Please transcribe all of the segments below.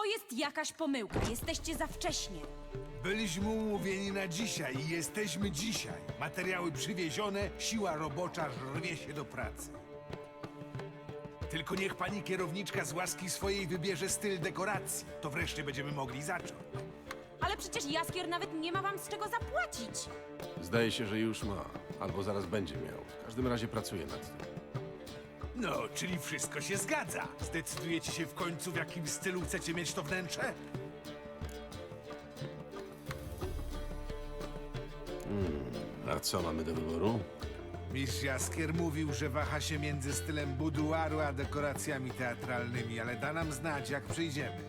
To jest jakaś pomyłka. Jesteście za wcześnie. Byliśmy umówieni na dzisiaj i jesteśmy dzisiaj. Materiały przywiezione, siła robocza rwie się do pracy. Tylko niech pani kierowniczka z łaski swojej wybierze styl dekoracji. To wreszcie będziemy mogli zacząć. Ale przecież Jaskier nawet nie ma wam z czego zapłacić. Zdaje się, że już ma. Albo zaraz będzie miał. W każdym razie pracuje nad tym. No, czyli wszystko się zgadza. Zdecydujecie się w końcu, w jakim stylu chcecie mieć to wnętrze? A co mamy do wyboru? Mistrz Jaskier mówił, że waha się między stylem buduaru a dekoracjami teatralnymi, ale da nam znać, jak przyjdziemy.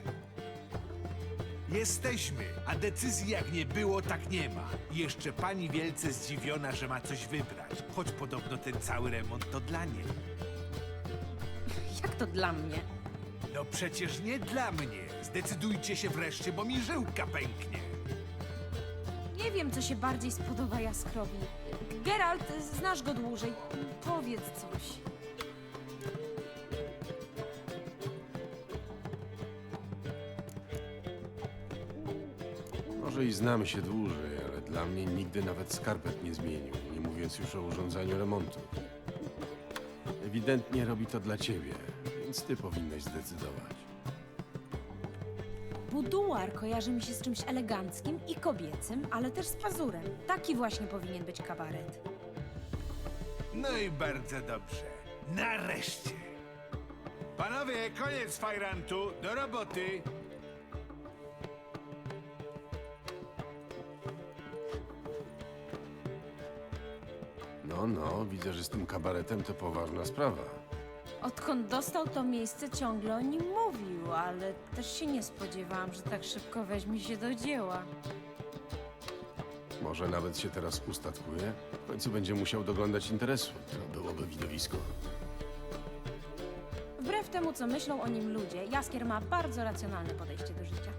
Jesteśmy, a decyzji jak nie było, tak nie ma. I jeszcze pani wielce zdziwiona, że ma coś wybrać, choć podobno ten cały remont to dla niej. To dla mnie? No przecież nie dla mnie. Zdecydujcie się wreszcie, bo mi żyłka pęknie. Nie wiem, co się bardziej spodoba Jaskrowi. Geralt, znasz go dłużej. Powiedz coś. Może i znamy się dłużej, ale dla mnie nigdy nawet skarpet nie zmienił, nie mówiąc już o urządzaniu remontu. Ewidentnie robi to dla ciebie, więc ty powinnaś zdecydować. Buduar kojarzy mi się z czymś eleganckim i kobiecym, ale też z pazurem. Taki właśnie powinien być kabaret. No i bardzo dobrze. Nareszcie. Panowie, koniec fajrantu. Do roboty. No, no, widzę, że z tym kabaretem to poważna sprawa. Odkąd dostał to miejsce, ciągle o nim mówił, ale też się nie spodziewałam, że tak szybko weźmie się do dzieła. Może nawet się teraz ustatkuje? W końcu będzie musiał doglądać interesu. To byłoby widowisko. Wbrew temu, co myślą o nim ludzie, Jaskier ma bardzo racjonalne podejście do życia.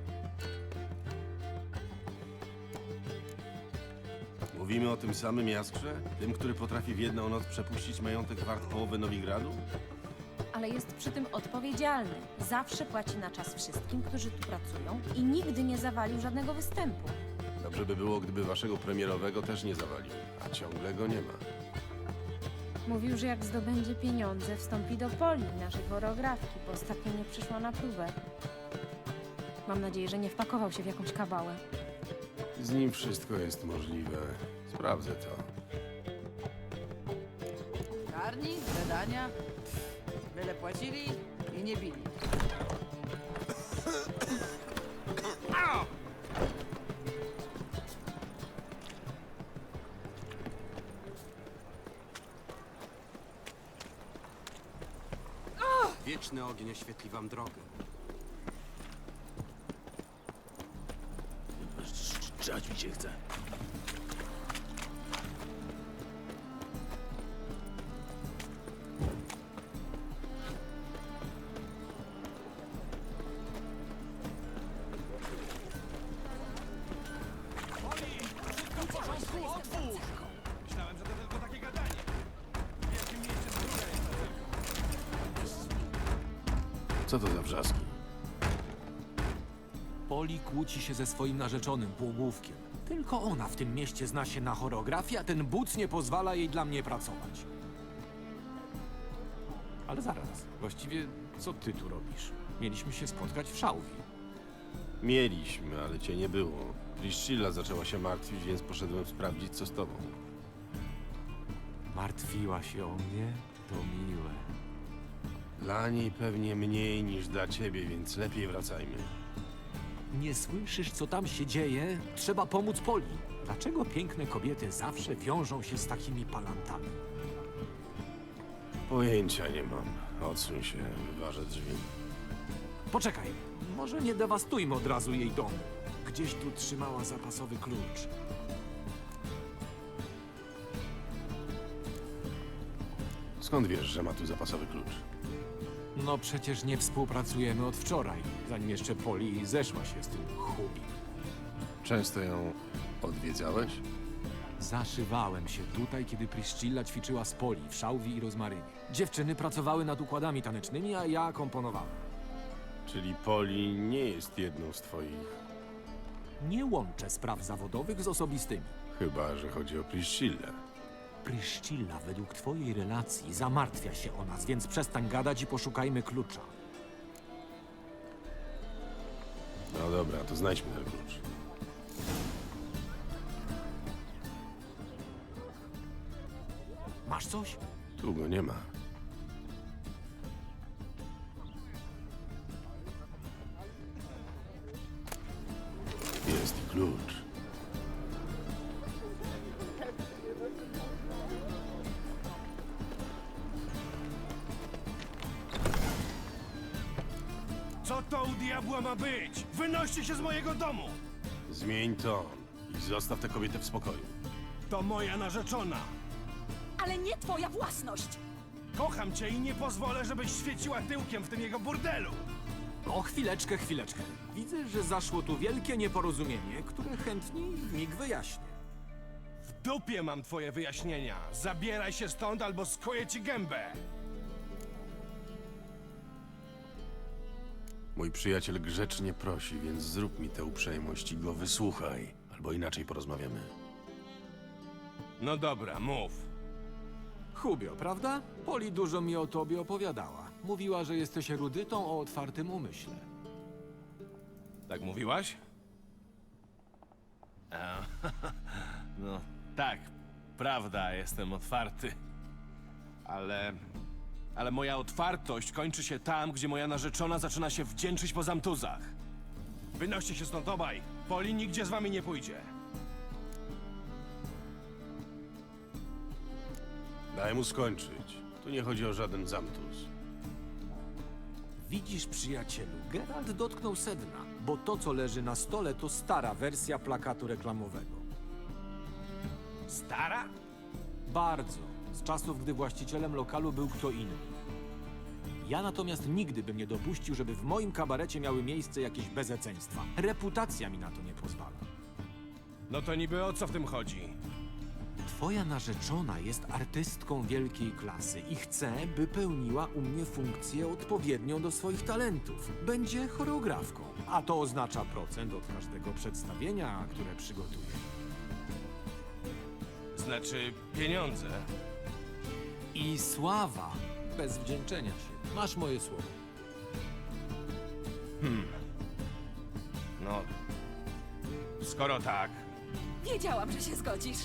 Mówimy o tym samym Jaskrze? Tym, który potrafi w jedną noc przepuścić majątek wart połowy Nowigradu? Ale jest przy tym odpowiedzialny. Zawsze płaci na czas wszystkim, którzy tu pracują i nigdy nie zawalił żadnego występu. Dobrze by było, gdyby waszego premierowego też nie zawalił, a ciągle go nie ma. Mówił, że jak zdobędzie pieniądze, wstąpi do poli naszej choreografki, bo ostatnio nie przyszła na próbę. Mam nadzieję, że nie wpakował się w jakąś kabałę. Z nim wszystko jest możliwe. Sprawdzę to. Karni, zadania, byle płacili i nie bili. Wieczny ogień oświetli wam drogę. Czać mi się chce. Poli kłóci się ze swoim narzeczonym półgłówkiem. Tylko ona w tym mieście zna się na choreografii, a ten buc nie pozwala jej dla mnie pracować. Ale zaraz, właściwie co ty tu robisz? Mieliśmy się spotkać w szałwi. Mieliśmy, ale cię nie było. Priscilla zaczęła się martwić, więc poszedłem sprawdzić, co z tobą. Martwiła się o mnie? To miłe. Dla niej pewnie mniej niż dla ciebie, więc lepiej wracajmy. Nie słyszysz, co tam się dzieje? Trzeba pomóc Poli. Dlaczego piękne kobiety zawsze wiążą się z takimi palantami? Pojęcia nie mam. Odsuń się, wyważę drzwi. Poczekaj, może nie dewastujmy od razu jej domu. Gdzieś tu trzymała zapasowy klucz. Skąd wiesz, że ma tu zapasowy klucz? No przecież nie współpracujemy od wczoraj, zanim jeszcze Poli zeszła się z tym chubim. Często ją odwiedzałeś? Zaszywałem się tutaj, kiedy Priscilla ćwiczyła z Poli w szałwi i rozmarynie. Dziewczyny pracowały nad układami tanecznymi, a ja komponowałem. Czyli Poli nie jest jedną z twoich. Nie łączę spraw zawodowych z osobistymi. Chyba, że chodzi o Priscillę. Pryszcilla według twojej relacji zamartwia się o nas, więc przestań gadać i poszukajmy klucza. No dobra, to znajdźmy ten klucz. Masz coś? Tu go nie ma. Jest i klucz. Co to u diabła ma być? Wynoście się z mojego domu! Zmień ton i zostaw tę kobietę w spokoju. To moja narzeczona. Ale nie twoja własność! Kocham cię i nie pozwolę, żebyś świeciła tyłkiem w tym jego burdelu. O, chwileczkę, chwileczkę. Widzę, że zaszło tu wielkie nieporozumienie, które chętnie w mig wyjaśnię. W dupie mam twoje wyjaśnienia. Zabieraj się stąd albo skoję ci gębę. Mój przyjaciel grzecznie prosi, więc zrób mi tę uprzejmość i go wysłuchaj, albo inaczej porozmawiamy. No dobra, mów. Hubio, prawda? Poli dużo mi o tobie opowiadała. Mówiła, że jesteś erudytą o otwartym umyśle. Tak mówiłaś? A, no tak, prawda, jestem otwarty. Ale. Ale moja otwartość kończy się tam, gdzie moja narzeczona zaczyna się wdzięczyć po zamtuzach. Wynoście się stąd obaj. Poli nigdzie z wami nie pójdzie. Daj mu skończyć. Tu nie chodzi o żaden zamtus. Widzisz, przyjacielu, Geralt dotknął sedna, bo to, co leży na stole, to stara wersja plakatu reklamowego. Stara? Bardzo. Z czasów, gdy właścicielem lokalu był kto inny. Ja natomiast nigdy bym nie dopuścił, żeby w moim kabarecie miały miejsce jakieś bezeceństwa. Reputacja mi na to nie pozwala. No to niby o co w tym chodzi? Twoja narzeczona jest artystką wielkiej klasy i chcę, by pełniła u mnie funkcję odpowiednią do swoich talentów. Będzie choreografką, a to oznacza procent od każdego przedstawienia, które przygotuje. Znaczy pieniądze. I sława, bez wdzięczenia się. Masz moje słowo. No. Skoro tak. Wiedziałam, że się zgodzisz.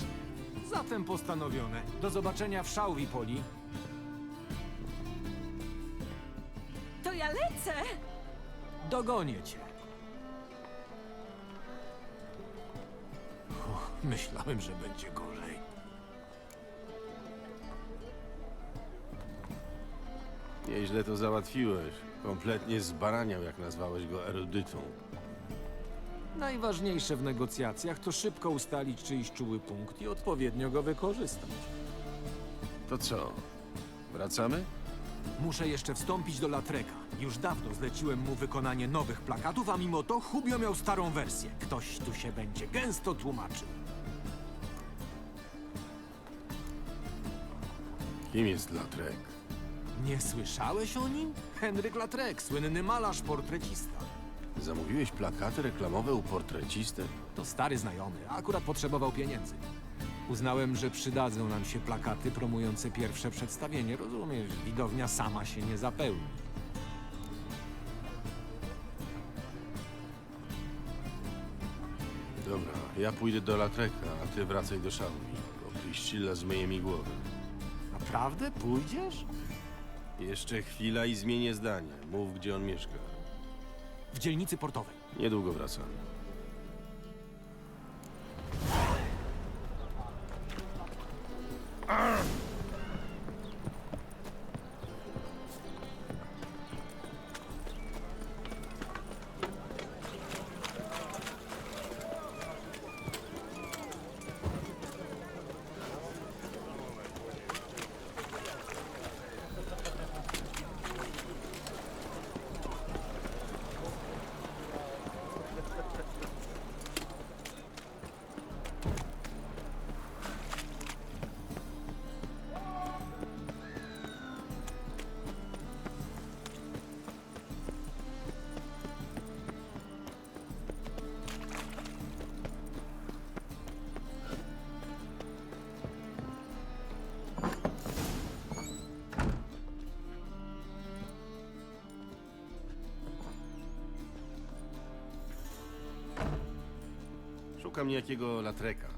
Zatem postanowione. Do zobaczenia w Szałwi, Poli. To ja lecę! Dogonię cię. Uff, myślałem, że będzie gorzej. Nieźle to załatwiłeś. Kompletnie zbaraniał, jak nazwałeś go erudytą. Najważniejsze w negocjacjach to szybko ustalić czyjś czuły punkt i odpowiednio go wykorzystać. To co? Wracamy? Muszę jeszcze wstąpić do Latreka. Już dawno zleciłem mu wykonanie nowych plakatów, a mimo to Hubio miał starą wersję. Ktoś tu się będzie gęsto tłumaczył. Kim jest Latrek? Nie słyszałeś o nim? Henryk Latrek, słynny malarz portrecista. Zamówiłeś plakaty reklamowe u portrecisty? To stary znajomy, akurat potrzebował pieniędzy. Uznałem, że przydadzą nam się plakaty promujące pierwsze przedstawienie. Rozumiesz, widownia sama się nie zapełni. Dobra, ja pójdę do Latreka, a ty wracaj do Szałwi, bo Priscilla zmyje mi głowę. Naprawdę? Pójdziesz? Jeszcze chwila i zmienię zdanie. Mów, gdzie on mieszka. W dzielnicy portowej. Niedługo wracam. Arr! Szukam niejakiego Latreka.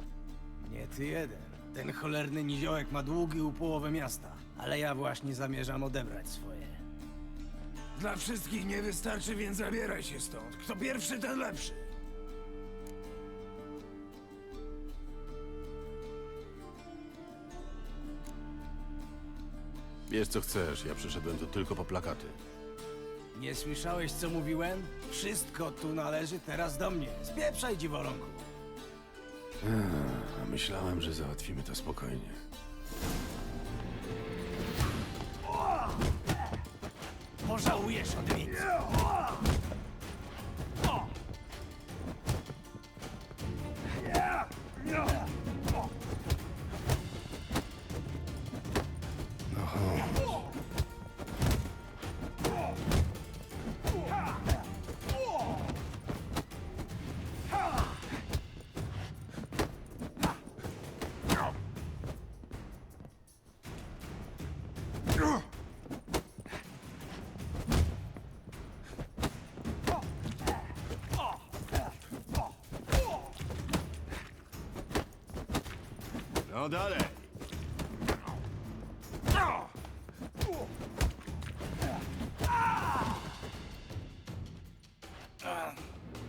Nie ty jeden. Ten cholerny niziołek ma długi u połowy miasta, ale ja właśnie zamierzam odebrać swoje. Dla wszystkich nie wystarczy, więc zabieraj się stąd. Kto pierwszy, ten lepszy. Wiesz co chcesz, ja przyszedłem tu tylko po plakaty. Nie słyszałeś, co mówiłem? Wszystko tu należy teraz do mnie. Spieprzaj, dziwolągu. Myślałem, że załatwimy to spokojnie. Pożałujesz odwiedzi. No dalej!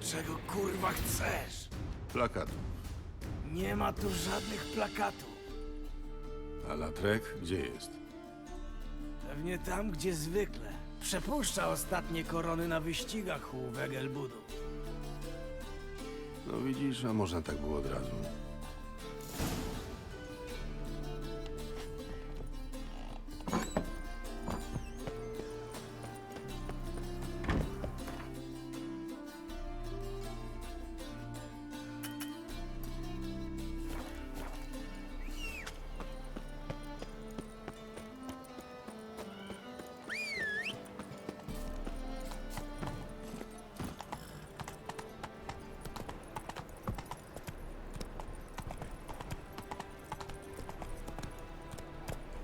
Czego kurwa chcesz? Plakatów. Nie ma tu żadnych plakatów. A Latrek gdzie jest? Pewnie tam, gdzie zwykle. Przepuszcza ostatnie korony na wyścigach u Wegelbudu. No widzisz, a można tak było od razu.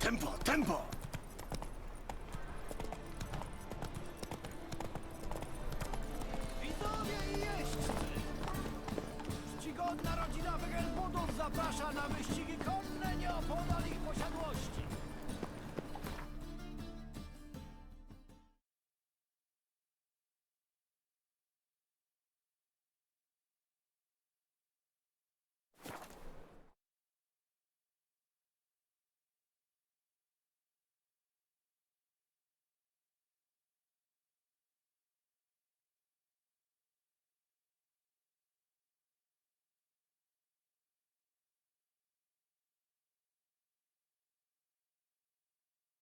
Tempo, tempo!